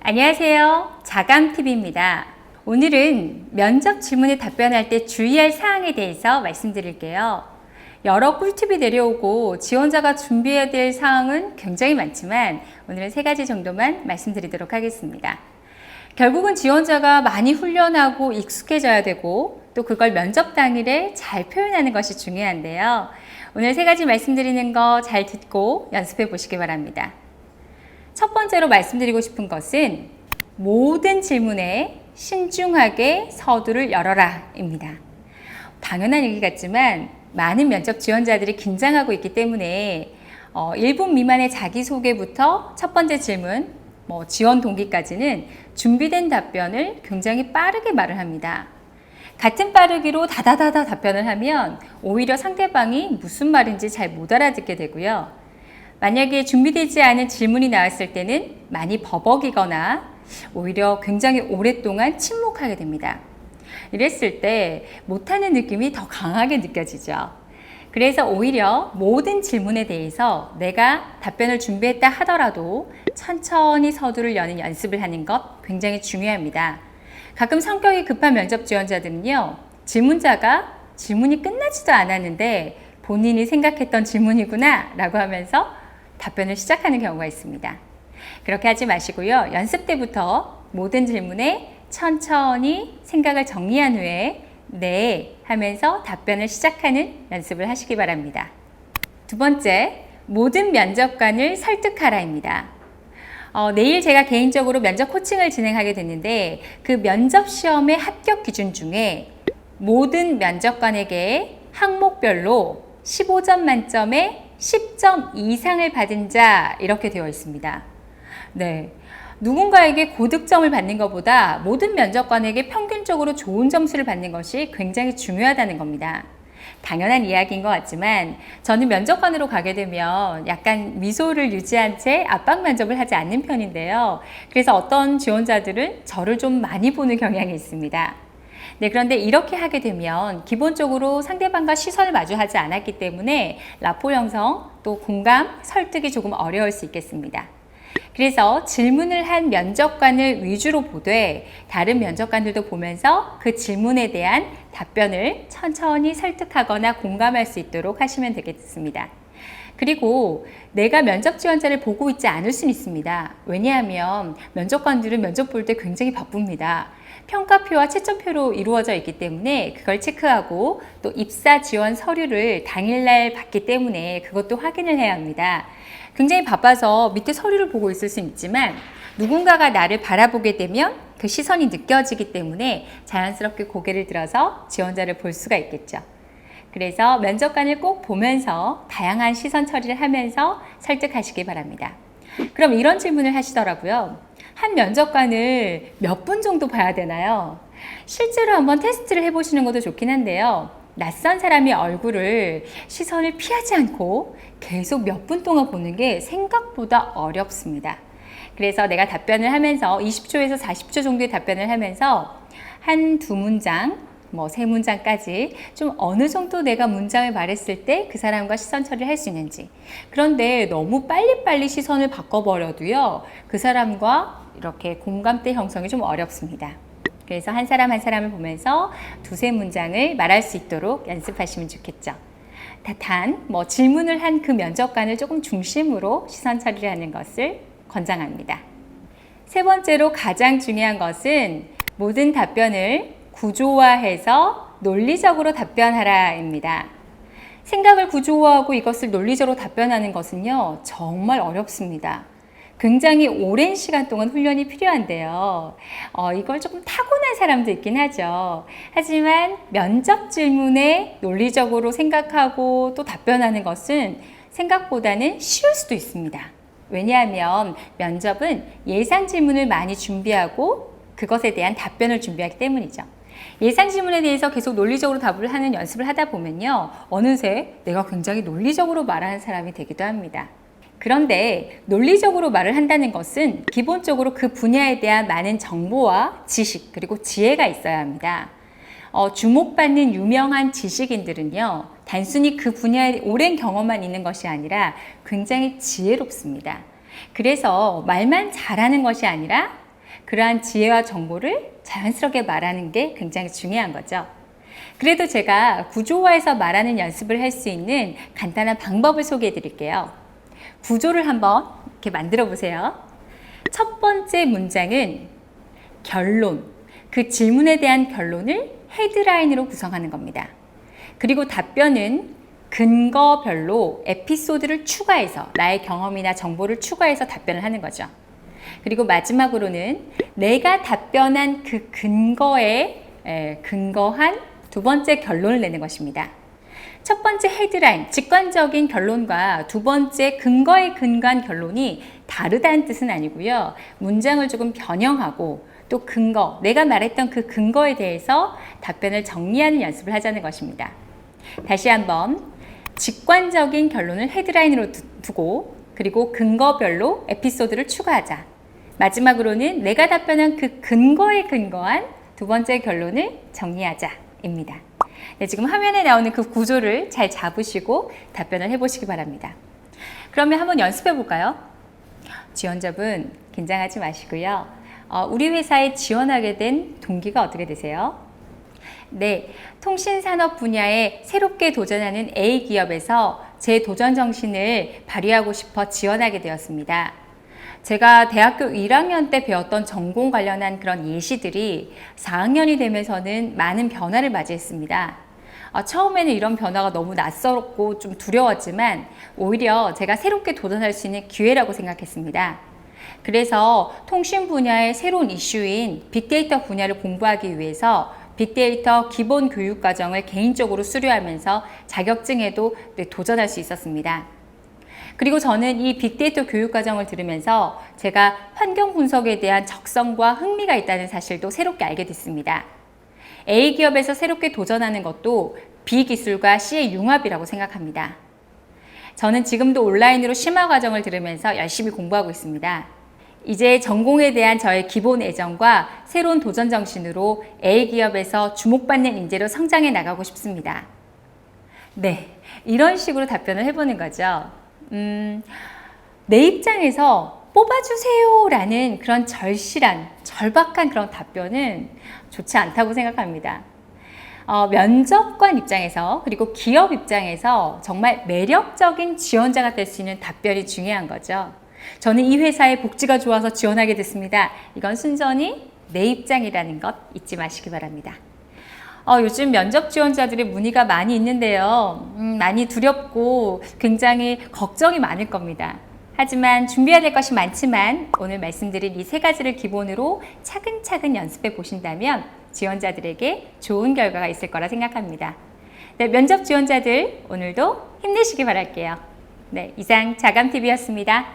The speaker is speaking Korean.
안녕하세요. 자감TV입니다. 오늘은 면접 질문에 답변할 때 주의할 사항에 대해서 말씀드릴게요. 여러 꿀팁이 내려오고 지원자가 준비해야 될 사항은 굉장히 많지만 오늘은 세 가지 정도만 말씀드리도록 하겠습니다. 결국은 지원자가 많이 훈련하고 익숙해져야 되고 또 그걸 면접 당일에 잘 표현하는 것이 중요한데요. 오늘 세 가지 말씀드리는 거 잘 듣고 연습해 보시기 바랍니다. 첫 번째로 말씀드리고 싶은 것은 모든 질문에 신중하게 서두를 열어라 입니다. 당연한 얘기 같지만 많은 면접 지원자들이 긴장하고 있기 때문에 어, 1분 미만의 자기소개부터 첫 번째 질문, 뭐 지원 동기까지는 준비된 답변을 굉장히 빠르게 말을 합니다. 같은 빠르기로 다다다다 답변을 하면 오히려 상대방이 무슨 말인지 잘 못 알아듣게 되고요. 만약에 준비되지 않은 질문이 나왔을 때는 많이 버벅이거나 오히려 굉장히 오랫동안 침묵하게 됩니다. 이랬을 때 못하는 느낌이 더 강하게 느껴지죠. 그래서 오히려 모든 질문에 대해서 내가 답변을 준비했다 하더라도 천천히 서두를 여는 연습을 하는 것 굉장히 중요합니다. 가끔 성격이 급한 면접 지원자들은요, 질문자가 질문이 끝나지도 않았는데 본인이 생각했던 질문이구나 라고 하면서 답변을 시작하는 경우가 있습니다. 그렇게 하지 마시고요. 연습 때부터 모든 질문에 천천히 생각을 정리한 후에 네 하면서 답변을 시작하는 연습을 하시기 바랍니다. 두 번째, 모든 면접관을 설득하라입니다. 어, 내일 제가 개인적으로 면접 코칭을 진행하게 됐는데 그 면접 시험의 합격 기준 중에 모든 면접관에게 항목별로 15점 만점에 10점 이상을 받은 자 이렇게 되어 있습니다. 네. 누군가에게 고득점을 받는 것보다 모든 면접관에게 평균적으로 좋은 점수를 받는 것이 굉장히 중요하다는 겁니다. 당연한 이야기인 것 같지만 저는 면접관으로 가게 되면 약간 미소를 유지한 채 압박 면접을 하지 않는 편인데요. 그래서 어떤 지원자들은 저를 좀 많이 보는 경향이 있습니다. 네, 그런데 이렇게 하게 되면 기본적으로 상대방과 시선을 마주하지 않았기 때문에 라포 형성 또 공감, 설득이 조금 어려울 수 있겠습니다. 그래서 질문을 한 면접관을 위주로 보되 다른 면접관들도 보면서 그 질문에 대한 답변을 천천히 설득하거나 공감할 수 있도록 하시면 되겠습니다. 그리고 내가 면접 지원자를 보고 있지 않을 수는 있습니다. 왜냐하면 면접관들은 면접 볼 때 굉장히 바쁩니다. 평가표와 채점표로 이루어져 있기 때문에 그걸 체크하고 또 입사 지원 서류를 당일날 받기 때문에 그것도 확인을 해야 합니다. 굉장히 바빠서 밑에 서류를 보고 있을 수 있지만 누군가가 나를 바라보게 되면 그 시선이 느껴지기 때문에 자연스럽게 고개를 들어서 지원자를 볼 수가 있겠죠. 그래서 면접관을 꼭 보면서 다양한 시선 처리를 하면서 설득하시기 바랍니다. 그럼 이런 질문을 하시더라고요. 한 면접관을 몇 분 정도 봐야 되나요? 실제로 한번 테스트를 해보시는 것도 좋긴 한데요. 낯선 사람의 얼굴을 시선을 피하지 않고 계속 몇 분 동안 보는 게 생각보다 어렵습니다. 그래서 내가 답변을 하면서 20초에서 40초 정도의 답변을 하면서 한 두 문장, 뭐 세 문장까지 좀 어느 정도 내가 문장을 말했을 때 그 사람과 시선 처리를 할 수 있는지. 그런데 너무 빨리빨리 시선을 바꿔버려도요, 그 사람과 이렇게 공감대 형성이 좀 어렵습니다. 그래서 한 사람 한 사람을 보면서 두세 문장을 말할 수 있도록 연습하시면 좋겠죠. 단, 뭐 질문을 한 그 면접관을 조금 중심으로 시선 처리를 하는 것을 권장합니다. 세 번째로 가장 중요한 것은 모든 답변을 구조화해서 논리적으로 답변하라입니다. 생각을 구조화하고 이것을 논리적으로 답변하는 것은요, 정말 어렵습니다. 굉장히 오랜 시간 동안 훈련이 필요한데요. 어, 이걸 조금 타고난 사람도 있긴 하죠. 하지만 면접 질문에 논리적으로 생각하고 또 답변하는 것은 생각보다는 쉬울 수도 있습니다. 왜냐하면 면접은 예상 질문을 많이 준비하고 그것에 대한 답변을 준비하기 때문이죠. 예상 질문에 대해서 계속 논리적으로 답을 하는 연습을 하다 보면요. 어느새 내가 굉장히 논리적으로 말하는 사람이 되기도 합니다. 그런데 논리적으로 말을 한다는 것은 기본적으로 그 분야에 대한 많은 정보와 지식 그리고 지혜가 있어야 합니다. 어, 주목받는 유명한 지식인들은요, 단순히 그 분야에 오랜 경험만 있는 것이 아니라 굉장히 지혜롭습니다. 그래서 말만 잘하는 것이 아니라 그러한 지혜와 정보를 자연스럽게 말하는 게 굉장히 중요한 거죠. 그래도 제가 구조화해서 말하는 연습을 할 수 있는 간단한 방법을 소개해 드릴게요. 구조를 한번 이렇게 만들어 보세요. 첫 번째 문장은 결론, 그 질문에 대한 결론을 헤드라인으로 구성하는 겁니다. 그리고 답변은 근거별로 에피소드를 추가해서 나의 경험이나 정보를 추가해서 답변을 하는 거죠. 그리고 마지막으로는 내가 답변한 그 근거에 에, 근거한 두 번째 결론을 내는 것입니다. 첫 번째 헤드라인, 직관적인 결론과 두 번째 근거에 근거한 결론이 다르다는 뜻은 아니고요. 문장을 조금 변형하고 또 근거, 내가 말했던 그 근거에 대해서 답변을 정리하는 연습을 하자는 것입니다. 다시 한번 직관적인 결론을 헤드라인으로 두- 두고 그리고 근거별로 에피소드를 추가하자. 마지막으로는 내가 답변한 그 근거에 근거한 두 번째 결론을 정리하자입니다. 네, 지금 화면에 나오는 그 구조를 잘 잡으시고 답변을 해보시기 바랍니다. 그러면 한번 연습해 볼까요? 지원자분 긴장하지 마시고요. 어, 우리 회사에 지원하게 된 동기가 어떻게 되세요? 네, 통신산업 분야에 새롭게 도전하는 A 기업에서 제 도전 정신을 발휘하고 싶어 지원하게 되었습니다. 제가 대학교 1학년 때 배웠던 전공 관련한 그런 예시들이 4학년이 되면서는 많은 변화를 맞이했습니다. 어, 처음에는 이런 변화가 너무 낯설었고 좀 두려웠지만 오히려 제가 새롭게 도전할 수 있는 기회라고 생각했습니다. 그래서 통신 분야의 새로운 이슈인 빅데이터 분야를 공부하기 위해서 빅데이터 기본 교육 과정을 개인적으로 수료하면서 자격증에도 네, 도전할 수 있었습니다. 그리고 저는 이 빅데이터 교육 과정을 들으면서 제가 환경 분석에 대한 적성과 흥미가 있다는 사실도 새롭게 알게 됐습니다. A 기업에서 새롭게 도전하는 것도 B 기술과 C의 융합이라고 생각합니다. 저는 지금도 온라인으로 심화 과정을 들으면서 열심히 공부하고 있습니다. 이제 전공에 대한 저의 기본 애정과 새로운 도전 정신으로 A 기업에서 주목받는 인재로 성장해 나가고 싶습니다. 네, 이런 식으로 답변을 해보는 거죠. 음, 내 입장에서 뽑아주세요 라는 그런 절실한, 절박한 그런 답변은 좋지 않다고 생각합니다. 어, 면접관 입장에서 그리고 기업 입장에서 정말 매력적인 지원자가 될 수 있는 답변이 중요한 거죠. 저는 이 회사의 복지가 좋아서 지원하게 됐습니다. 이건 순전히 내 입장이라는 것 잊지 마시기 바랍니다. 어, 요즘 면접 지원자들의 문의가 많이 있는데요. 음, 많이 두렵고 굉장히 걱정이 많을 겁니다. 하지만 준비해야 될 것이 많지만 오늘 말씀드린 이 세 가지를 기본으로 차근차근 연습해 보신다면 지원자들에게 좋은 결과가 있을 거라 생각합니다. 네, 면접 지원자들 오늘도 힘내시기 바랄게요. 네, 이상 자감TV였습니다.